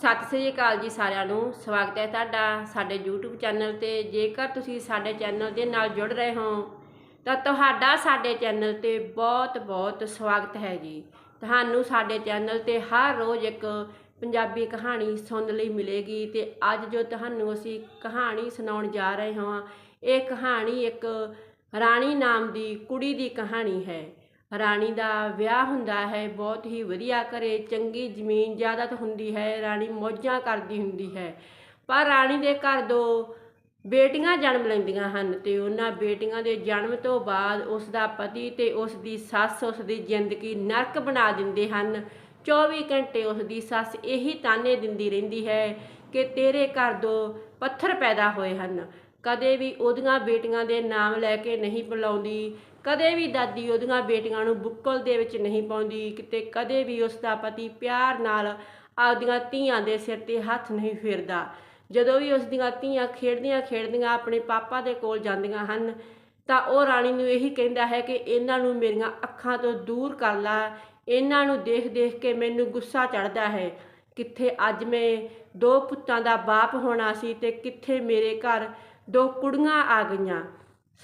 ਸਤਿ ਸ੍ਰੀ ਅਕਾਲ ਜੀ ਸਾਰਿਆਂ ਨੂੰ। ਸਵਾਗਤ ਹੈ ਤੁਹਾਡਾ ਸਾਡੇ YouTube ਚੈਨਲ ਤੇ। ਜੇਕਰ ਤੁਸੀਂ ਸਾਡੇ ਚੈਨਲ ਦੇ ਨਾਲ ਜੁੜ ਰਹੇ ਹੋ, ਤਾਂ ਤੁਹਾਡਾ ਸਾਡੇ ਚੈਨਲ ਤੇ ਬਹੁਤ-ਬਹੁਤ ਸਵਾਗਤ ਹੈ ਜੀ। ਤੁਹਾਨੂੰ ਸਾਡੇ ਚੈਨਲ ਤੇ ਹਰ ਰੋਜ਼ ਇੱਕ ਪੰਜਾਬੀ ਕਹਾਣੀ ਸੁਣਨ ਲਈ ਮਿਲੇਗੀ ਤੇ ਅੱਜ ਜੋ ਤੁਹਾਨੂੰ ਅਸੀਂ ਕਹਾਣੀ ਸੁਣਾਉਣ ਜਾ ਰਹੇ ਹਾਂ, ਇਹ ਕਹਾਣੀ ਇੱਕ ਰਾਣੀ ਨਾਮ ਦੀ ਕੁੜੀ ਦੀ ਕਹਾਣੀ ਹੈ। ਰਾਣੀ ਦਾ ਵਿਆਹ ਹੁੰਦਾ ਹੈ, ਬਹੁਤ ਹੀ ਵਧੀਆ ਘਰੇ, ਚੰਗੀ ਜ਼ਮੀਨ ਜਾਇਦਾਦ ਹੁੰਦੀ ਹੈ, ਰਾਣੀ ਮੌਜਾਂ ਕਰਦੀ ਹੁੰਦੀ ਹੈ। ਪਰ ਰਾਣੀ ਦੇ ਘਰ ਦੋ ਬੇਟੀਆਂ ਜਨਮ ਲੈਂਦੀਆਂ ਹਨ ਤੇ ਉਹਨਾਂ ਬੇਟੀਆਂ ਦੇ ਜਨਮ ਤੋਂ ਬਾਅਦ ਉਸ ਦਾ ਪਤੀ ਤੇ ਉਸ ਦੀ ਸੱਸ ਉਸ ਦੀ ਜ਼ਿੰਦਗੀ ਨਰਕ ਬਣਾ ਦਿੰਦੇ ਹਨ। 24 ਘੰਟੇ ਉਸ ਦੀ ਸੱਸ ਇਹੀ ਤਾਨੇ ਦਿੰਦੀ ਰਹਿੰਦੀ ਹੈ ਕਿ ਤੇਰੇ ਘਰ ਦੋ ਪੱਥਰ ਪੈਦਾ ਹੋਏ ਹਨ। ਕਦੇ ਵੀ ਉਹਦੀਆਂ ਬੇਟੀਆਂ ਦੇ ਨਾਮ ਲੈ ਕੇ ਨਹੀਂ ਬੁਲਾਉਂਦੀ ਕਦੇ ਵੀ ਦਾਦੀ ਉਹਦੀਆਂ ਬੇਟੀਆਂ ਨੂੰ ਬੁੱਕਲ ਦੇ ਵਿੱਚ ਨਹੀਂ ਪਾਉਂਦੀ, ਕਿਤੇ ਕਦੇ ਵੀ ਉਸ ਦਾ ਪਤੀ ਪਿਆਰ ਨਾਲ ਆਪਦੀਆਂ ਧੀਆਂ ਦੇ ਸਿਰ ਤੇ ਹੱਥ ਨਹੀਂ ਫੇਰਦਾ। ਜਦੋਂ ਵੀ ਉਸ ਦੀਆਂ ਧੀਆਂ ਖੇਡਦੀਆਂ ਖੇਡਦੀਆਂ ਆਪਣੇ ਪਾਪਾ ਦੇ ਕੋਲ ਜਾਂਦੀਆਂ ਹਨ, ਤਾਂ ਉਹ ਰਾਣੀ ਨੂੰ ਇਹੀ ਕਹਿੰਦਾ ਹੈ ਕਿ ਇਹਨਾਂ ਨੂੰ ਮੇਰੀਆਂ ਅੱਖਾਂ ਤੋਂ ਦੂਰ ਕਰ ਲਾ। ਇਹਨਾਂ ਨੂੰ ਦੇਖ ਦੇਖ ਕੇ ਮੈਨੂੰ ਗੁੱਸਾ ਚੜਦਾ ਹੈ। ਕਿੱਥੇ ਅੱਜ ਮੈਂ ਦੋ ਪੁੱਤਾਂ ਦਾ ਬਾਪ ਹੋਣਾ ਸੀ ਤੇ ਕਿੱਥੇ ਮੇਰੇ ਘਰ ਦੋ ਕੁੜੀਆਂ ਆ ਗਈਆਂ।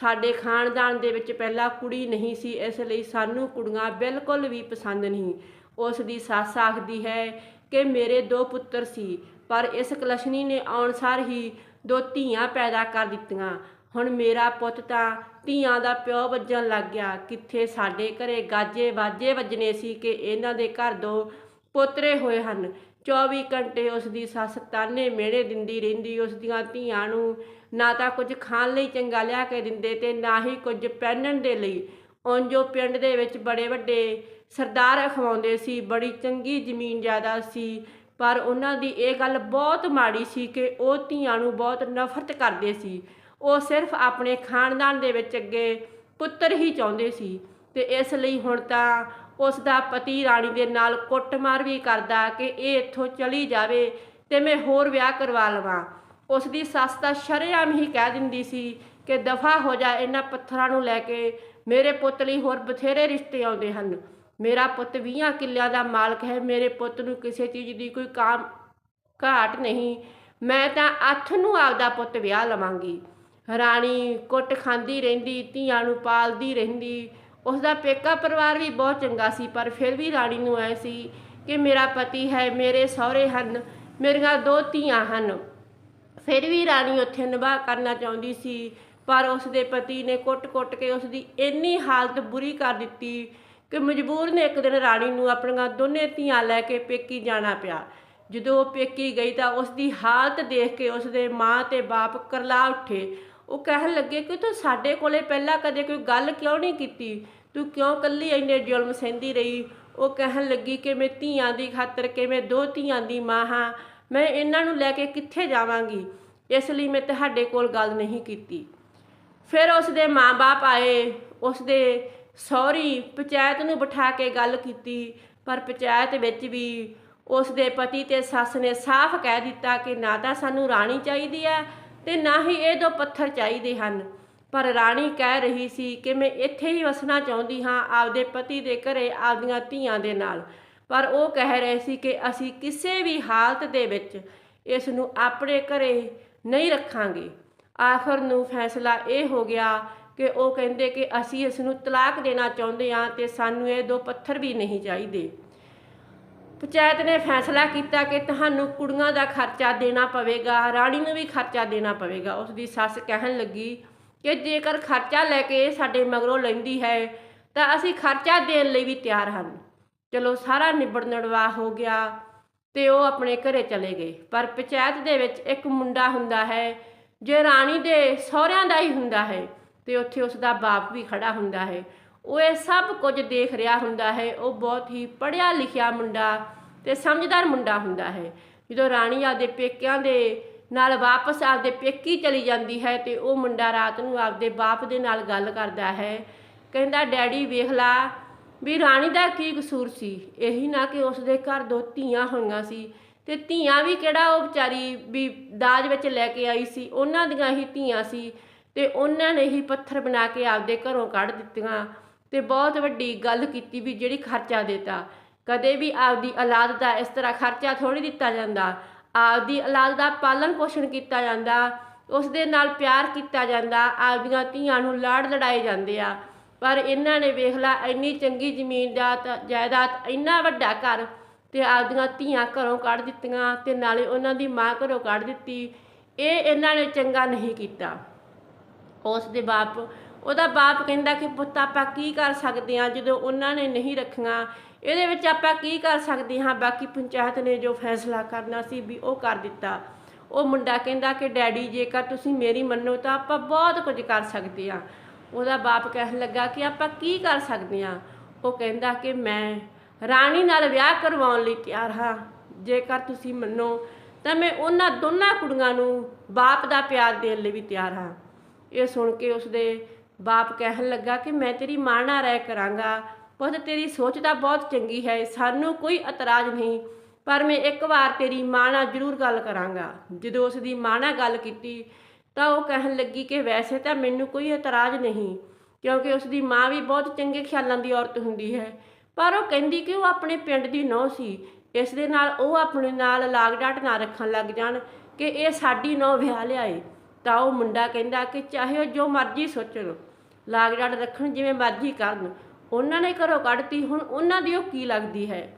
ਸਾਡੇ ਖਾਨਦਾਨ ਦੇ ਵਿੱਚ ਪਹਿਲਾਂ ਕੁੜੀ ਨਹੀਂ ਸੀ, ਇਸ ਲਈ ਸਾਨੂੰ ਕੁੜੀਆਂ ਬਿਲਕੁਲ ਵੀ ਪਸੰਦ ਨਹੀਂ। ਉਸ ਦੀ ਸੱਸ ਆਖਦੀ ਹੈ ਕਿ ਮੇਰੇ ਦੋ ਪੁੱਤਰ ਸੀ, ਪਰ ਇਸ ਕਲਸ਼ਨੀ ਨੇ ਆਉਣ ਸਾਰ ਹੀ ਦੋ ਧੀਆਂ ਪੈਦਾ ਕਰ ਦਿੱਤੀਆਂ। ਹੁਣ ਮੇਰਾ ਪੁੱਤ ਤਾਂ ਧੀਆਂ ਦਾ ਪਿਓ ਵੱਜਣ ਲੱਗ ਗਿਆ। ਕਿੱਥੇ ਸਾਡੇ ਘਰੇ ਗਾਜੇ ਬਾਜੇ ਵੱਜਣੇ ਸੀ ਕਿ ਇਹਨਾਂ ਦੇ ਘਰ ਦੋ ਪੋਤਰੇ ਹੋਏ ਹਨ। 24 ਘੰਟੇ ਉਸ ਦੀ ਸੱਸ ਤਾਨੇ ਮਿਹਣੇ ਦਿੰਦੀ ਰਹਿੰਦੀ ਉਸ ਦੀਆਂ ਧੀਆਂ ਨੂੰ ਨਾ ਤਾਂ ਕੁਝ ਖਾਣ ਲਈ ਚੰਗਾ ਲਿਆ ਕੇ ਦਿੰਦੇ ਤੇ ਨਾ ਹੀ ਕੁਝ ਪਹਿਨਣ ਦੇ ਲਈ। ਉਂਝ ਪਿੰਡ ਦੇ ਵਿੱਚ ਬੜੇ ਵੱਡੇ ਸਰਦਾਰ ਅਖਵਾਉਂਦੇ ਸੀ, ਬੜੀ ਚੰਗੀ ਜ਼ਮੀਨ ਜ਼ਿਆਦਾ ਸੀ, ਪਰ ਉਹਨਾਂ ਦੀ ਇਹ ਗੱਲ ਬਹੁਤ ਮਾੜੀ ਸੀ ਕਿ ਉਹ ਧੀਆਂ ਨੂੰ ਬਹੁਤ ਨਫ਼ਰਤ ਕਰਦੇ ਸੀ। ਉਹ ਸਿਰਫ ਆਪਣੇ ਖਾਨਦਾਨ ਦੇ ਵਿੱਚ ਅੱਗੇ ਪੁੱਤਰ ਹੀ ਚਾਹੁੰਦੇ ਸੀ ਤੇ ਇਸ ਲਈ ਹੁਣ ਤਾਂ ਉਸ ਦਾ ਪਤੀ ਰਾਣੀ ਦੇ ਨਾਲ ਕੁੱਟਮਾਰ ਵੀ ਕਰਦਾ ਕਿ ਇਹ ਇੱਥੋਂ ਚਲੀ ਜਾਵੇ ਤੇ ਮੈਂ ਹੋਰ ਵਿਆਹ ਕਰਵਾ ਲਵਾਂ। ਉਸ ਦੀ ਸੱਸ ਤਾਂ ਸ਼ਰੇਆਮ ਹੀ ਕਹਿ ਦਿੰਦੀ ਸੀ ਕਿ ਦਫਾ ਹੋ ਜਾ, ਇਹਨਾਂ ਪੱਥਰਾਂ ਨੂੰ ਲੈ ਕੇ। ਮੇਰੇ ਪੁੱਤ ਲਈ ਹੋਰ ਬਥੇਰੇ ਰਿਸ਼ਤੇ ਆਉਂਦੇ ਹਨ। ਮੇਰਾ ਪੁੱਤ 20 ਕਿੱਲਿਆਂ ਦਾ ਮਾਲਕ ਹੈ, ਮੇਰੇ ਪੁੱਤ ਨੂੰ ਕਿਸੇ ਚੀਜ਼ ਦੀ ਕੋਈ ਕਾਮ, ਘਾਟ ਨਹੀਂ। ਮੈਂ ਤਾਂ ਅੱਠ ਨੂੰ ਆਪਦਾ ਪੁੱਤ ਵਿਆਹ ਲਵਾਂਗੀ। ਰਾਣੀ ਕੁੱਟ ਖਾਂਦੀ ਰਹਿੰਦੀ, ਧੀਆਂ ਨੂੰ ਪਾਲਦੀ ਰਹਿੰਦੀ। ਉਸ ਦਾ ਪੇਕਾ ਪਰਿਵਾਰ ਵੀ ਬਹੁਤ ਚੰਗਾ ਸੀ, ਪਰ ਫਿਰ ਵੀ ਰਾਣੀ ਨੂੰ ਐ ਸੀ ਕਿ ਮੇਰਾ ਪਤੀ ਹੈ, ਮੇਰੇ ਸਹੁਰੇ ਹਨ, ਮੇਰੀਆਂ ਦੋ ਧੀਆਂ ਹਨ। ਫਿਰ ਵੀ ਰਾਣੀ ਉੱਥੇ ਨਿਭਾ ਕਰਨਾ ਚਾਹੁੰਦੀ ਸੀ, ਪਰ ਉਸ ਦੇ ਪਤੀ ਨੇ ਕੁੱਟ-ਕੁੱਟ ਕੇ ਉਸ ਦੀ ਇੰਨੀ ਹਾਲਤ ਬੁਰੀ ਕਰ ਦਿੱਤੀ ਕਿ ਮਜਬੂਰ ਨੇ ਇੱਕ ਦਿਨ ਰਾਣੀ ਨੂੰ ਆਪਣੀਆਂ ਦੋਨੇ ਧੀਆਂ ਲੈ ਕੇ ਪੇਕੀ ਜਾਣਾ ਪਿਆ। ਜਦੋਂ ਉਹ ਪੇਕੀ ਗਈ ਤਾਂ ਉਸ ਦੀ ਹਾਲਤ ਦੇਖ ਕੇ ਉਸ ਦੇ ਮਾਂ ਤੇ ਬਾਪ ਕਰਲਾ ਉੱਠੇ। ਉਹ ਕਹਿਣ ਲੱਗੇ ਕਿ ਤੂੰ ਸਾਡੇ ਕੋਲੇ ਪਹਿਲਾਂ ਕਦੇ ਕੋਈ ਗੱਲ ਕਿਉਂ ਨਹੀਂ ਕੀਤੀ? ਤੂੰ ਕਿਉਂ ਕੱਲੀ ਇੰਨੇ ਜ਼ੁਲਮ ਸਹਿੰਦੀ ਰਹੀ? ਉਹ ਕਹਿਣ ਲੱਗੀ ਕਿ ਮੈਂ ਧੀਆਂ ਦੀ ਖਾਤਰ ਕਿ ਮੈਂ ਦੋ ਧੀਆਂ ਦੀ ਮਾਂ ਹਾਂ। ਮੈਂ ਇਹਨਾਂ ਨੂੰ ਲੈ ਕੇ ਕਿੱਥੇ ਜਾਵਾਂਗੀ? ਇਸ ਲਈ ਮੈਂ ਤੁਹਾਡੇ ਕੋਲ ਗੱਲ ਨਹੀਂ ਕੀਤੀ। ਫਿਰ ਉਸ ਦੇ ਮਾਂ-ਬਾਪ ਆਏ। ਉਸ ਦੇ ਸਹੁਰੀ ਪੰਚਾਇਤ ਨੂੰ ਬਿਠਾ ਕੇ ਗੱਲ ਕੀਤੀ, ਪਰ ਪੰਚਾਇਤ ਵਿੱਚ ਵੀ ਉਸ ਦੇ ਪਤੀ ਤੇ ਸੱਸ ਨੇ ਸਾਫ਼ ਕਹਿ ਦਿੱਤਾ ਕਿ ਨਾ ਤਾਂ ਸਾਨੂੰ ਰਾਣੀ ਚਾਹੀਦੀ ਹੈ ਤੇ ਨਾ ਹੀ ਇਹ ਦੋ ਪੱਥਰ ਚਾਹੀਦੇ ਹਨ। ਪਰ ਰਾਣੀ ਕਹਿ ਰਹੀ ਸੀ ਕਿ ਮੈਂ ਇੱਥੇ ਹੀ ਵਸਣਾ ਚਾਹੁੰਦੀ ਹਾਂ ਆਪਦੇ ਪਤੀ ਦੇ ਘਰੇ ਆਪਦੀਆਂ ਧੀਆਂ ਦੇ ਨਾਲ। ਪਰ ਉਹ ਕਹਿ ਰਹੇ ਸੀ ਕਿ ਅਸੀਂ ਕਿਸੇ ਵੀ ਹਾਲਤ ਦੇ ਵਿੱਚ ਇਸ ਨੂੰ ਆਪਣੇ ਘਰੇ ਨਹੀਂ ਰੱਖਾਂਗੇ। ਆਖਰ ਨੂੰ ਫੈਸਲਾ ਇਹ ਹੋ ਗਿਆ ਕਿ ਉਹ ਕਹਿੰਦੇ ਕਿ ਅਸੀਂ ਇਸ ਨੂੰ ਤਲਾਕ ਦੇਣਾ ਚਾਹੁੰਦੇ ਹਾਂ ਤੇ ਸਾਨੂੰ ਇਹ ਦੋ ਪੱਥਰ ਵੀ ਨਹੀਂ ਚਾਹੀਦੇ। ਪੰਚਾਇਤ ਨੇ ਫੈਸਲਾ ਕੀਤਾ ਕਿ ਤੁਹਾਨੂੰ ਕੁੜੀਆਂ ਦਾ ਖਰਚਾ ਦੇਣਾ ਪਵੇਗਾ, ਰਾਣੀ ਨੂੰ ਵੀ ਖਰਚਾ ਦੇਣਾ ਪਵੇਗਾ। ਉਸ ਦੀ ਸੱਸ ਕਹਿਣ ਲੱਗੀ ਕਿ ਜੇਕਰ ਖਰਚਾ ਲੈ ਕੇ ਸਾਡੇ ਮਗਰੋਂ ਲੈਂਦੀ ਹੈ, ਤਾਂ ਅਸੀਂ ਖਰਚਾ ਦੇਣ ਲਈ ਵੀ ਤਿਆਰ ਹਨ। ਚਲੋ, ਸਾਰਾ ਨਿਬੜ ਨੜਵਾ ਹੋ ਗਿਆ ਤੇ ਉਹ ਆਪਣੇ ਘਰੇ ਚਲੇ ਗਏ। ਪਰ ਪੰਚਾਇਤ ਦੇ ਵਿੱਚ ਇੱਕ ਮੁੰਡਾ ਹੁੰਦਾ ਹੈ, ਜੇ ਰਾਣੀ ਦੇ ਸਹੁਰਿਆਂ ਦਾ ਹੀ ਹੁੰਦਾ ਹੈ, ਤੇ ਉੱਥੇ ਉਸ ਦਾ ਬਾਪ ਵੀ ਖੜਾ ਹੁੰਦਾ ਹੈ। ਉਹ ਇਹ ਸਭ ਕੁਝ ਦੇਖ ਰਿਹਾ ਹੁੰਦਾ ਹੈ। ਉਹ ਬਹੁਤ ਹੀ ਪੜ੍ਹਿਆ ਲਿਖਿਆ ਮੁੰਡਾ ਤੇ ਸਮਝਦਾਰ ਮੁੰਡਾ ਹੁੰਦਾ ਹੈ। ਜਦੋਂ ਰਾਣੀ ਆਪਦੇ ਪੇਕਿਆਂ ਦੇ ਨਾਲ ਵਾਪਸ ਆਪਦੇ ਪੇਕੀ ਚਲੀ ਜਾਂਦੀ ਹੈ ਤੇ ਉਹ ਮੁੰਡਾ ਰਾਤ ਨੂੰ ਆਪਦੇ ਬਾਪ ਦੇ ਨਾਲ ਗੱਲ ਕਰਦਾ ਹੈ। ਕਹਿੰਦਾ, ਡੈਡੀ, ਵੇਖ ਲਾ ਵੀ ਰਾਣੀ ਦਾ ਕੀ ਕਸੂਰ ਸੀ? ਇਹੀ ਨਾ ਕਿ ਉਸ ਦੇ ਘਰ ਦੋ ਧੀਆਂ ਹੋਈਆਂ ਸੀ ਤੇ ਧੀਆਂ ਵੀ ਕਿਹੜਾ ਉਹ ਵਿਚਾਰੀ ਵੀ ਦਾਜ ਵਿੱਚ ਲੈ ਕੇ ਆਈ ਸੀ? ਉਹਨਾਂ ਦੀਆਂ ਹੀ ਧੀਆਂ ਸੀ ਤੇ ਉਹਨਾਂ ਨੇ ਹੀ ਪੱਥਰ ਬਣਾ ਕੇ ਆਪਦੇ ਘਰੋਂ ਕੱਢ ਦਿੱਤੀਆਂ। ਤੇ ਬਹੁਤ ਵੱਡੀ ਗੱਲ ਕੀਤੀ ਵੀ ਜਿਹੜੀ ਖਰਚਾ ਦਿੱਤਾ। ਕਦੇ ਵੀ ਆਪਦੀ ਔਲਾਦ ਦਾ ਇਸ ਤਰ੍ਹਾਂ ਖਰਚਾ ਥੋੜੀ ਦਿੱਤਾ ਜਾਂਦਾ। ਆਪਦੀ ਔਲਾਦ ਦਾ ਪਾਲਣ ਪੋਸ਼ਣ ਕੀਤਾ ਜਾਂਦਾ। ਉਸ ਦੇ ਨਾਲ ਪਿਆਰ ਕੀਤਾ ਜਾਂਦਾ। ਆਪਦੀਆਂ ਧੀਆਂ ਨੂੰ ਲਾੜ ਲੜਾਏ ਜਾਂਦੇ ਆ। ਪਰ ਇਹਨਾਂ ਨੇ ਵੇਖ ਲਾ, ਇੰਨੀ ਚੰਗੀ ਜ਼ਮੀਨ ਦਾ ਜਾਇਦਾਦ ਇੰਨਾ ਵੱਡਾ ਘਰ ਤੇ ਆਪਦੀਆਂ ਧੀਆਂ ਘਰੋਂ ਕੱਢ ਦਿੱਤੀਆਂ ਤੇ ਨਾਲੇ ਉਹਨਾਂ ਦੀ ਮਾਂ ਘਰੋਂ ਕੱਢ ਦਿੱਤੀ। ਇਹ ਇਹਨਾਂ ਨੇ ਚੰਗਾ ਨਹੀਂ ਕੀਤਾ। ਉਸ ਦੇ ਬਾਪ ਉਹਦਾ ਬਾਪ ਕਹਿੰਦਾ ਕਿ ਪੁੱਤ ਆਪਾਂ ਕੀ ਕਰ ਸਕਦੇ ਹਾਂ ਜਦੋਂ ਉਹਨਾਂ ਨੇ ਨਹੀਂ ਰੱਖੀਆਂ। ਇਹਦੇ ਵਿੱਚ ਆਪਾਂ ਕੀ ਕਰ ਸਕਦੇ ਹਾਂ? ਬਾਕੀ ਪੰਚਾਇਤ ਨੇ ਜੋ ਫੈਸਲਾ ਕਰਨਾ ਸੀ ਵੀ ਉਹ ਕਰ ਦਿੱਤਾ। ਉਹ ਮੁੰਡਾ ਕਹਿੰਦਾ ਕਿ, ਡੈਡੀ, ਜੇਕਰ ਤੁਸੀਂ ਮੇਰੀ ਮੰਨੋ ਤਾਂ ਆਪਾਂ ਬਹੁਤ ਕੁਝ ਕਰ ਸਕਦੇ ਹਾਂ। ਉਹਦਾ ਬਾਪ ਕਹਿਣ ਲੱਗਾ ਕਿ ਆਪਾਂ ਕੀ ਕਰ ਸਕਦੇ ਹਾਂ? ਉਹ ਕਹਿੰਦਾ ਕਿ ਮੈਂ ਰਾਣੀ ਨਾਲ ਵਿਆਹ ਕਰਵਾਉਣ ਲਈ ਤਿਆਰ ਹਾਂ। ਜੇਕਰ ਤੁਸੀਂ ਮੰਨੋ ਤਾਂ ਮੈਂ ਉਹਨਾਂ ਦੋਨਾਂ ਕੁੜੀਆਂ ਨੂੰ ਬਾਪ ਦਾ ਪਿਆਰ ਦੇਣ ਲਈ ਵੀ ਤਿਆਰ ਹਾਂ। ਇਹ ਸੁਣ ਕੇ ਉਸਦੇ ਬਾਪ ਕਹਿਣ ਲੱਗਾ ਕਿ ਮੈਂ ਤੇਰੀ ਮਾਂ ਨਾਲ ਰਹਿ ਕਰਾਂਗਾ। ਪੁੱਤ, ਤੇਰੀ ਸੋਚ ਤਾਂ ਬਹੁਤ ਚੰਗੀ ਹੈ, ਸਾਨੂੰ ਕੋਈ ਇਤਰਾਜ਼ ਨਹੀਂ, ਪਰ ਮੈਂ ਇੱਕ ਵਾਰ ਤੇਰੀ ਮਾਂ ਨਾਲ ਜ਼ਰੂਰ ਗੱਲ ਕਰਾਂਗਾ। ਜਦੋਂ ਉਸ ਦੀ ਮਾਂ ਨਾਲ ਗੱਲ ਕੀਤੀ, ਤਾਂ ਉਹ ਕਹਿਣ ਲੱਗੀ ਕਿ ਵੈਸੇ ਤਾਂ ਮੈਨੂੰ ਕੋਈ ਇਤਰਾਜ਼ ਨਹੀਂ, ਕਿਉਂਕਿ ਉਸ ਦੀ ਮਾਂ ਵੀ ਬਹੁਤ ਚੰਗੇ ਖਿਆਲਾਂ ਦੀ ਔਰਤ ਹੁੰਦੀ ਹੈ। ਪਰ ਉਹ ਕਹਿੰਦੀ ਕਿ ਉਹ ਆਪਣੇ ਪਿੰਡ ਦੀ ਨੌ ਸੀ। ਇਸ ਦੇ ਨਾਲ ਉਹ ਆਪਣੇ ਨਾਲ ਲਾਗ ਡਾਟ ਨਾ ਰੱਖਣ ਲੱਗ ਜਾਣ ਕਿ ਇਹ ਸਾਡੀ ਨੌ ਵਿਆਹ ਲਿਆਏ। ਤਾਂ ਉਹ ਮੁੰਡਾ ਕਹਿੰਦਾ ਕਿ ਚਾਹੇ ਉਹ ਜੋ ਮਰਜ਼ੀ ਸੋਚਣ, ਲਾਗ ਡਾਟ ਰੱਖਣ ਜਿਵੇਂ ਮਰਜ਼ੀ ਕਰਨ, ਉਹਨਾਂ ਨੇ ਘਰੋਂ ਕੱਢਤੀ, ਹੁਣ ਉਹਨਾਂ ਦੀ ਉਹ ਕੀ ਲੱਗਦੀ ਹੈ?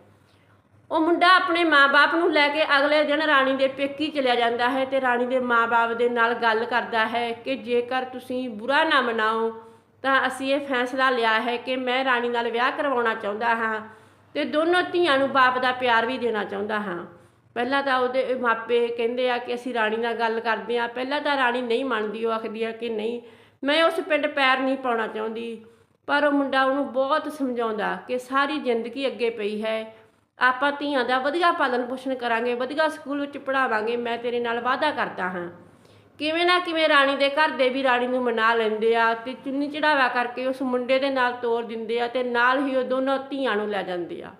ਉਹ ਮੁੰਡਾ ਆਪਣੇ ਮਾਪੇ ਨੂੰ ਲੈ ਕੇ ਅਗਲੇ ਦਿਨ ਰਾਣੀ ਦੇ ਪੇਕੀ ਚਲਿਆ ਜਾਂਦਾ ਹੈ ਤੇ ਰਾਣੀ ਦੇ ਮਾਪੇ ਦੇ ਨਾਲ ਗੱਲ ਕਰਦਾ ਹੈ ਕਿ ਜੇਕਰ ਤੁਸੀਂ ਬੁਰਾ ਨਾ ਮਨਾਓ, ਤਾਂ ਅਸੀਂ ਇਹ ਫੈਸਲਾ ਲਿਆ ਹੈ ਕਿ ਮੈਂ ਰਾਣੀ ਨਾਲ ਵਿਆਹ ਕਰਵਾਉਣਾ ਚਾਹੁੰਦਾ ਹਾਂ ਤੇ ਦੋਨੋਂ ਧੀਆਂ ਨੂੰ ਬਾਪ ਦਾ ਪਿਆਰ ਵੀ ਦੇਣਾ ਚਾਹੁੰਦਾ ਹਾਂ। ਪਹਿਲਾਂ ਤਾਂ ਉਹਦੇ ਮਾਪੇ ਕਹਿੰਦੇ ਆ ਕਿ ਅਸੀਂ ਰਾਣੀ ਨਾਲ ਗੱਲ ਕਰਦੇ ਆ। ਪਹਿਲਾਂ ਤਾਂ ਰਾਣੀ ਨਹੀਂ ਮੰਨਦੀ, ਉਹ ਆਖਦੀ ਆ ਕਿ ਨਹੀਂ, ਮੈਂ ਉਸ ਪਿੰਡ ਪੈਰ ਨਹੀਂ ਪਾਉਣਾ ਚਾਹੁੰਦੀ। ਪਰ ਉਹ ਮੁੰਡਾ ਉਹਨੂੰ ਬਹੁਤ ਸਮਝਾਉਂਦਾ ਕਿ ਸਾਰੀ ਜ਼ਿੰਦਗੀ ਅੱਗੇ ਪਈ ਹੈ। ਆਪਾਂ ਧੀਆਂ ਦਾ ਵਧੀਆ ਪਾਲਣ ਪੋਸ਼ਣ ਕਰਾਂਗੇ, ਵਧੀਆ ਸਕੂਲ ਵਿੱਚ ਪੜਾਵਾਂਗੇ ਮੈਂ ਤੇਰੇ ਨਾਲ ਵਾਅਦਾ ਕਰਦਾ ਹਾਂ। ਕਿਵੇਂ ਨਾ ਕਿਵੇਂ ਰਾਣੀ ਦੇ ਘਰ ਦੇ ਵੀ ਰਾਣੀ ਨੂੰ ਮਨਾ ਲੈਂਦੇ ਆ ਤੇ ਚੁੰਨੀ ਚੜਾਵਾ ਕਰਕੇ ਉਸ ਮੁੰਡੇ ਦੇ ਨਾਲ ਤੋਰ ਦਿੰਦੇ ਆ ਤੇ ਨਾਲ ਹੀ ਉਹ ਦੋਨੋਂ ਧੀਆਂ ਨੂੰ ਲੈ ਜਾਂਦੇ ਆ।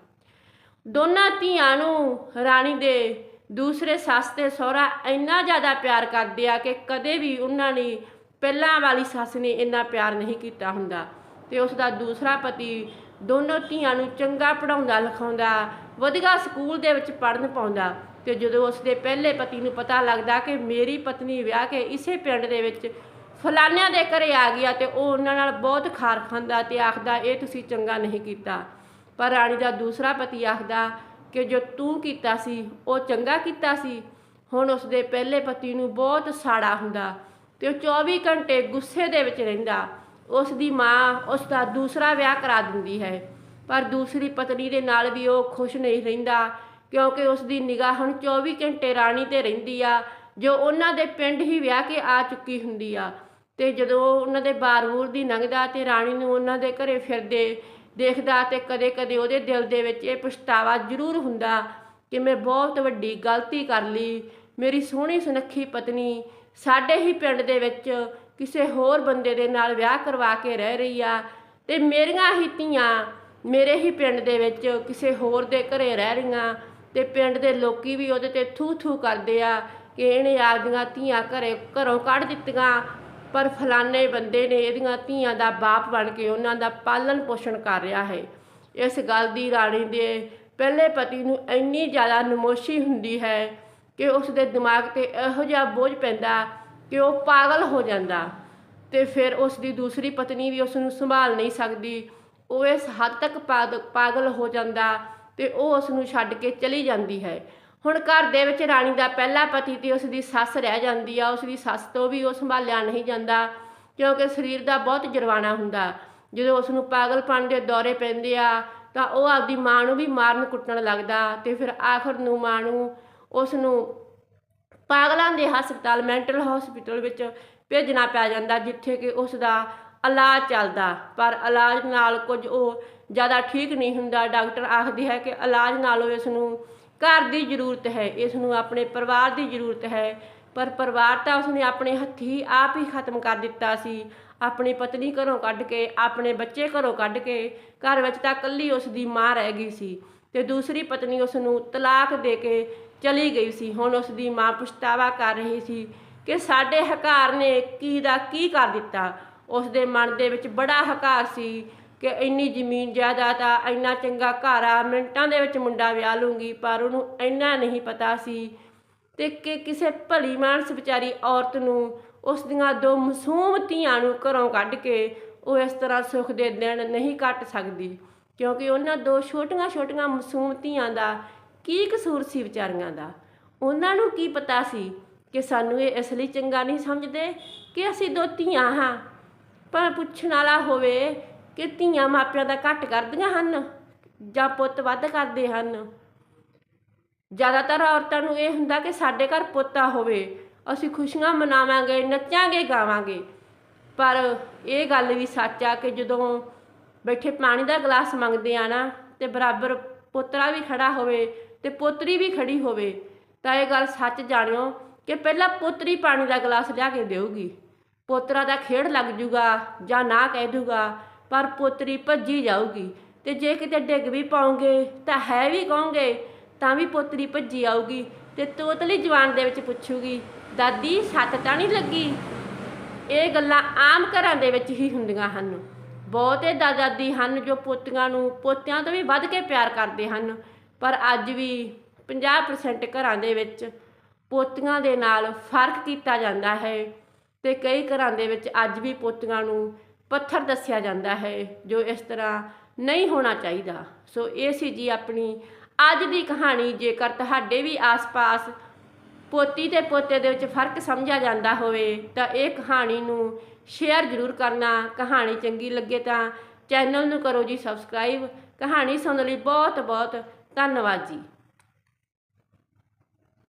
ਦੋਨਾਂ ਧੀਆਂ ਨੂੰ ਰਾਣੀ ਦੇ ਦੂਸਰੇ ਸੱਸ ਤੇ ਸਹੁਰਾ ਇੰਨਾ ਜ਼ਿਆਦਾ ਪਿਆਰ ਕਰਦੇ ਆ ਕਿ ਕਦੇ ਵੀ ਉਹਨਾਂ ਨੇ ਪਹਿਲਾਂ ਵਾਲੀ ਸੱਸ ਨੇ ਇੰਨਾ ਪਿਆਰ ਨਹੀਂ ਕੀਤਾ ਹੁੰਦਾ। ਤੇ ਉਸ ਦਾ ਦੂਸਰਾ ਪਤੀ ਦੋਨੋਂ ਧੀਆਂ ਨੂੰ ਚੰਗਾ ਪੜਾਉਂਦਾ ਲਿਖਾਉਂਦਾ, ਵਧੀਆ ਸਕੂਲ ਦੇ ਵਿੱਚ ਪੜਨ ਪਾਉਂਦਾ। ਤੇ ਜਦੋਂ ਉਸ ਦੇ ਪਹਿਲੇ ਪਤੀ ਨੂੰ ਪਤਾ ਲੱਗਦਾ ਕਿ ਮੇਰੀ ਪਤਨੀ ਵਿਆਹ ਕੇ ਇਸੇ ਪਿੰਡ ਦੇ ਵਿੱਚ ਫਲਾਨਿਆਂ ਦੇ ਘਰੇ ਆ ਗਿਆ ਤੇ ਉਹ ਉਹਨਾਂ ਨਾਲ ਬਹੁਤ ਖਾਰ ਖਾਂਦਾ ਤੇ ਆਖਦਾ, ਇਹ ਤੁਸੀਂ ਚੰਗਾ ਨਹੀਂ ਕੀਤਾ। ਪਰ ਰਾਣੀ ਦਾ ਦੂਸਰਾ ਪਤੀ ਆਖਦਾ ਕਿ ਜੋ ਤੂੰ ਕੀਤਾ ਸੀ, ਉਹ ਚੰਗਾ ਕੀਤਾ ਸੀ। ਹੁਣ ਉਸ ਦੇ ਪਹਿਲੇ ਪਤੀ ਨੂੰ ਬਹੁਤ ਸਾੜਾ ਹੁੰਦਾ ਤੇ ਉਹ 24 ਘੰਟੇ ਗੁੱਸੇ ਦੇ ਵਿੱਚ ਰਹਿੰਦਾ। ਉਸ ਦੀ ਮਾਂ ਉਸ ਦਾ ਦੂਸਰਾ ਵਿਆਹ ਕਰਾ ਦਿੰਦੀ ਹੈ। ਪਰ ਦੂਸਰੀ ਪਤਨੀ ਦੇ ਨਾਲ ਵੀ ਉਹ ਖੁਸ਼ ਨਹੀਂ ਰਹਿੰਦਾ ਕਿਉਂਕਿ ਉਸ ਦੀ ਨਿਗਾਹ ਹੁਣ 24 ਘੰਟੇ ਰਾਣੀ ਤੇ ਰਹਿੰਦੀ ਆ, ਜੋ ਉਹਨਾਂ ਦੇ ਪਿੰਡ ਹੀ ਵਿਆਹ ਕੇ ਆ ਚੁੱਕੀ ਹੁੰਦੀ ਆ। ਤੇ ਜਦੋਂ ਉਹਨਾਂ ਦੇ ਬਾਰਵੂਰ ਦੀ ਲੰਘਦਾ ਤੇ ਰਾਣੀ ਨੂੰ ਉਹਨਾਂ ਦੇ ਘਰੇ ਫਿਰਦੇ ਦੇਖਦਾ ਤੇ ਕਦੇ-ਕਦੇ ਉਹਦੇ ਦਿਲ ਦੇ ਵਿੱਚ ਇਹ ਪਛਤਾਵਾ ਜ਼ਰੂਰ ਹੁੰਦਾ ਕਿ ਮੈਂ ਬਹੁਤ ਵੱਡੀ ਗਲਤੀ ਕਰ ਲਈ, ਮੇਰੀ ਸੋਹਣੀ ਸੁਨੱਖੀ ਪਤਨੀ ਸਾਡੇ ਹੀ ਪਿੰਡ ਦੇ ਵਿੱਚ ਕਿਸੇ ਹੋਰ ਬੰਦੇ ਦੇ ਨਾਲ ਵਿਆਹ ਕਰਵਾ ਕੇ ਰਹਿ ਰਹੀ ਆ ਤੇ ਮੇਰੀਆਂ ਹੀ ਧੀਆਂ ਮੇਰੇ ਹੀ ਪਿੰਡ ਦੇ ਵਿੱਚ ਕਿਸੇ ਹੋਰ ਦੇ ਘਰੇ ਰਹਿ ਰਹੀਆਂ ਤੇ ਪਿੰਡ ਦੇ ਲੋਕੀ ਵੀ ਉਹਦੇ ਤੇ ਥੂ ਥੂ ਕਰਦੇ ਆ ਕਿ ਇਹਨੇ ਆਪਦੀਆਂ ਧੀਆਂ ਘਰੇ ਘਰੋਂ ਕੱਢ ਦਿੱਤੀਆਂ ਪਰ ਫਲਾਣੇ ਬੰਦੇ ਨੇ ਇਹਦੀਆਂ ਧੀਆਂ ਦਾ ਬਾਪ ਬਣ ਕੇ ਉਹਨਾਂ ਦਾ ਪਾਲਣ ਪੋਸ਼ਣ ਕਰ ਰਿਹਾ ਹੈ। ਇਸ ਗੱਲ ਦੀ ਰਾਣੀ ਦੇ ਪਹਿਲੇ ਪਤੀ ਨੂੰ ਇੰਨੀ ਜ਼ਿਆਦਾ ਨਮੋਸ਼ੀ ਹੁੰਦੀ ਹੈ ਕਿ ਉਸ ਦੇ ਦਿਮਾਗ ਤੇ ਇਹੋ ਜਿਹਾ ਬੋਝ ਪੈਂਦਾ ਕਿ ਉਹ ਪਾਗਲ ਹੋ ਜਾਂਦਾ ਤੇ ਫਿਰ ਉਸ ਦੀ ਦੂਸਰੀ ਪਤਨੀ ਵੀ ਉਸ ਨੂੰ ਸੰਭਾਲ ਨਹੀਂ ਸਕਦੀ। ਉਹ ਇਸ ਹੱਦ ਤੱਕ ਪਾਦ- ਪਾਗਲ ਹੋ ਜਾਂਦਾ ਤੇ ਉਹ ਉਸ ਨੂੰ ਛੱਡ ਕੇ ਚਲੀ ਜਾਂਦੀ ਹੈ। ਹੁਣ ਘਰ ਦੇ ਵਿੱਚ ਰਾਣੀ ਦਾ ਪਹਿਲਾ ਪਤੀ ਤੇ ਉਸ ਦੀ ਸੱਸ ਰਹਿ ਜਾਂਦੀ ਆ ਉਸ ਦੀ ਸੱਸ ਤੋਂ ਵੀ ਉਹ ਸੰਭਾਲਿਆ ਨਹੀਂ ਜਾਂਦਾ, ਕਿਉਂਕਿ ਸਰੀਰ ਦਾ ਬਹੁਤ ਜਰਵਾਣਾ ਹੁੰਦਾ। ਜਦੋਂ ਉਸ ਨੂੰ ਪਾਗਲਪਣ ਦੇ ਦੌਰੇ ਪੈਂਦੇ ਆ, ਤਾਂ ਉਹ ਆਪਦੀ ਮਾਂ ਨੂੰ ਵੀ ਮਾਰਨ ਕੁੱਟਣ ਲੱਗਦਾ ਤੇ ਫਿਰ ਆਖਰ ਨੂੰ ਮਾਂ ਨੂੰ ਉਸ ਨੂੰ ਪਾਗਲਾਂ ਦੇ ਹਸਪਤਾਲ, ਮੈਂਟਲ ਹਸਪੀਟਲ ਵਿੱਚ ਭੇਜਣਾ ਪੈ ਜਾਂਦਾ, ਜਿੱਥੇ ਕਿ ਉਸ ਦਾ ਇਲਾਜ ਚੱਲਦਾ। ਪਰ ਇਲਾਜ ਨਾਲ ਕੁਝ ਉਹ ਜ਼ਿਆਦਾ ਠੀਕ ਨਹੀਂ ਹੁੰਦਾ। ਡਾਕਟਰ ਆਖਦੇ ਹੈ ਕਿ ਇਲਾਜ ਨਾਲੋਂ ਇਸ ਨੂੰ ਘਰ ਦੀ ਜ਼ਰੂਰਤ ਹੈ, ਇਸ ਨੂੰ ਆਪਣੇ ਪਰਿਵਾਰ ਦੀ ਜ਼ਰੂਰਤ ਹੈ। ਪਰ ਪਰਿਵਾਰ ਤਾਂ ਉਸਨੇ ਆਪਣੇ ਹੱਥੀ ਆਪ ਹੀ ਖਤਮ ਕਰ ਦਿੱਤਾ ਸੀ। ਆਪਣੀ ਪਤਨੀ ਘਰੋਂ ਕੱਢ ਕੇ, ਆਪਣੇ ਬੱਚੇ ਘਰੋਂ ਕੱਢ ਕੇ ਘਰ ਵਿੱਚ ਤਾਂ ਇਕੱਲੀ ਉਸ ਦੀ ਮਾਂ ਰਹਿ ਗਈ ਸੀ ਤੇ ਦੂਸਰੀ ਪਤਨੀ ਉਸ ਨੂੰ ਤਲਾਕ ਦੇ ਕੇ ਚਲੀ ਗਈ ਸੀ। ਹੁਣ ਉਸ ਦੀ ਮਾਂ ਪਛਤਾਵਾ ਕਰ ਰਹੀ ਸੀ ਕਿ ਸਾਡੇ ਹਕਾਰ ਨੇ ਕੀ ਦਾ ਕੀ ਕਰ ਦਿੱਤਾ। ਉਸ ਦੇ ਮਨ ਦੇ ਵਿੱਚ ਬੜਾ ਹਕਾਰ ਸੀ ਕਿ ਇੰਨੀ ਜ਼ਮੀਨ ਜਾਇਦਾਦ ਆ, ਇੰਨਾ ਚੰਗਾ ਘਰ ਆ, ਮਿੰਟਾਂ ਦੇ ਵਿੱਚ ਮੁੰਡਾ ਵਿਆਹ ਲੂੰਗੀ, ਪਰ ਉਹਨੂੰ ਇੰਨਾ ਨਹੀਂ ਪਤਾ ਸੀ। ਤੇ ਕਿ ਕਿਸੇ ਭਲੀ ਮਾਨਸ ਵਿਚਾਰੀ ਔਰਤ ਨੂੰ ਉਸ ਦੀਆਂ ਦੋ ਮਾਸੂਮ ਧੀਆਂ ਨੂੰ ਘਰੋਂ ਕੱਢ ਕੇ ਉਹ ਇਸ ਤਰ੍ਹਾਂ ਸੁੱਖ ਦੇ ਦਿਨ ਨਹੀਂ ਕੱਟ ਸਕਦੀ, ਕਿਉਂਕਿ ਉਹਨਾਂ ਦੋ ਛੋਟੀਆਂ-ਛੋਟੀਆਂ ਮਾਸੂਮ ਧੀਆਂ ਦਾ ਕੀ ਕਸੂਰ ਸੀ ਵਿਚਾਰੀਆਂ ਦਾ? ਉਹਨਾਂ ਨੂੰ ਕੀ ਪਤਾ ਸੀ ਕਿ ਸਾਨੂੰ ਇਹ ਇਸ ਲਈ ਚੰਗਾ ਨਹੀਂ ਸਮਝਦੇ ਕਿ ਅਸੀਂ ਦੋ ਧੀਆਂ ਹਾਂ? ਪਰ ਪੁੱਛਣ ਵਾਲਾ ਹੋਵੇ ਕਿ ਧੀਆਂ ਮਾਪਿਆਂ ਦਾ ਘੱਟ ਕਰਦੀਆਂ ਹਨ ਜਾਂ ਪੁੱਤ ਵੱਧ ਕਰਦੇ ਹਨ? ਜ਼ਿਆਦਾਤਰ ਔਰਤਾਂ ਨੂੰ ਇਹ ਹੁੰਦਾ ਕਿ ਸਾਡੇ ਘਰ ਪੋਤਾ ਹੋਵੇ, ਅਸੀਂ ਖੁਸ਼ੀਆਂ ਮਨਾਵਾਂਗੇ, ਨੱਚਾਂਗੇ, ਗਾਵਾਂਗੇ। ਪਰ ਇਹ ਗੱਲ ਵੀ ਸੱਚ ਆ ਕਿ ਜਦੋਂ ਬੈਠੇ ਪਾਣੀ ਦਾ ਗਲਾਸ ਮੰਗਦੇ ਆ ਨਾ, ਤੇ ਬਰਾਬਰ ਪੋਤਰਾ ਵੀ ਖੜਾ ਹੋਵੇ ਤੇ ਪੋਤਰੀ ਵੀ ਖੜੀ ਹੋਵੇ, ਤਾਂ ਇਹ ਗੱਲ ਸੱਚ ਜਾਣਿਓ ਕਿ ਪਹਿਲਾਂ ਪੋਤਰੀ ਪਾਣੀ ਦਾ ਗਲਾਸ ਲਿਆ ਕੇ ਦੇਊਗੀ। ਪੋਤਰਾ ਦਾ ਖੇਡ ਲੱਗ ਜੂਗਾ ਜਾਂ ਨਾ ਕਹਿ ਦੂਗਾ ਪਰ ਪੋਤਰੀ ਭੱਜੀ ਜਾਊਗੀ ਤੇ ਜੇ ਕਿਤੇ ਡਿੱਗ ਵੀ ਪਾਉਂਗੇ ਤਾਂ ਹੈ ਵੀ ਕਹੋਗੇ, ਤਾਂ ਵੀ ਪੋਤਰੀ ਭੱਜੀ ਆਊਗੀ ਤੇ ਤੋਤਲੀ ਜਵਾਨ ਦੇ ਵਿੱਚ ਪੁੱਛੂਗੀ, ਦਾਦੀ ਸੱਟ ਤਾਂ ਨਹੀਂ ਲੱਗੀ? ਇਹ ਗੱਲਾਂ ਆਮ ਘਰਾਂ ਦੇ ਵਿੱਚ ਹੀ ਹੁੰਦੀਆਂ ਹਨ। ਬਹੁਤੇ ਦਾਦਾ ਦਾਦੀ ਹਨ ਜੋ ਪੋਤੀਆਂ ਨੂੰ, ਪੋਤਿਆਂ ਤੋਂ ਵੀ ਵੱਧ ਕੇ ਪਿਆਰ ਕਰਦੇ ਹਨ। ਪਰ ਅੱਜ ਵੀ 50% ਘਰਾਂ ਦੇ ਵਿੱਚ ਪੋਤੀਆਂ ਦੇ ਨਾਲ ਫ਼ਰਕ ਕੀਤਾ ਜਾਂਦਾ ਹੈ ਤੇ ਕਈ ਘਰਾਂ ਦੇ ਵਿੱਚ ਅੱਜ ਵੀ ਪੋਤੀਆਂ ਨੂੰ ਪੱਥਰ ਦੱਸਿਆ ਜਾਂਦਾ ਹੈ, ਜੋ ਇਸ ਤਰ੍ਹਾਂ ਨਹੀਂ ਹੋਣਾ ਚਾਹੀਦਾ। ਸੋ ਇਹ ਸੀ ਜੀ ਆਪਣੀ ਅੱਜ ਦੀ ਕਹਾਣੀ। ਜੇਕਰ ਤੁਹਾਡੇ ਵੀ ਆਸ-ਪਾਸ ਪੋਤੀ ਤੇ ਪੋਤੇ ਦੇ ਵਿੱਚ ਫ਼ਰਕ ਸਮਝਿਆ ਜਾਂਦਾ ਹੋਵੇ, ਤਾਂ ਇਹ ਕਹਾਣੀ ਨੂੰ ਸ਼ੇਅਰ ਜ਼ਰੂਰ ਕਰਨਾ। ਕਹਾਣੀ ਚੰਗੀ ਲੱਗੇ ਤਾਂ ਚੈਨਲ ਨੂੰ ਕਰੋ ਜੀ ਸਬਸਕ੍ਰਾਈਬ। ਕਹਾਣੀ ਸੁਣਨ ਲਈ ਬਹੁਤ ਬਹੁਤ ਧੰਨਵਾਦ ਜੀ।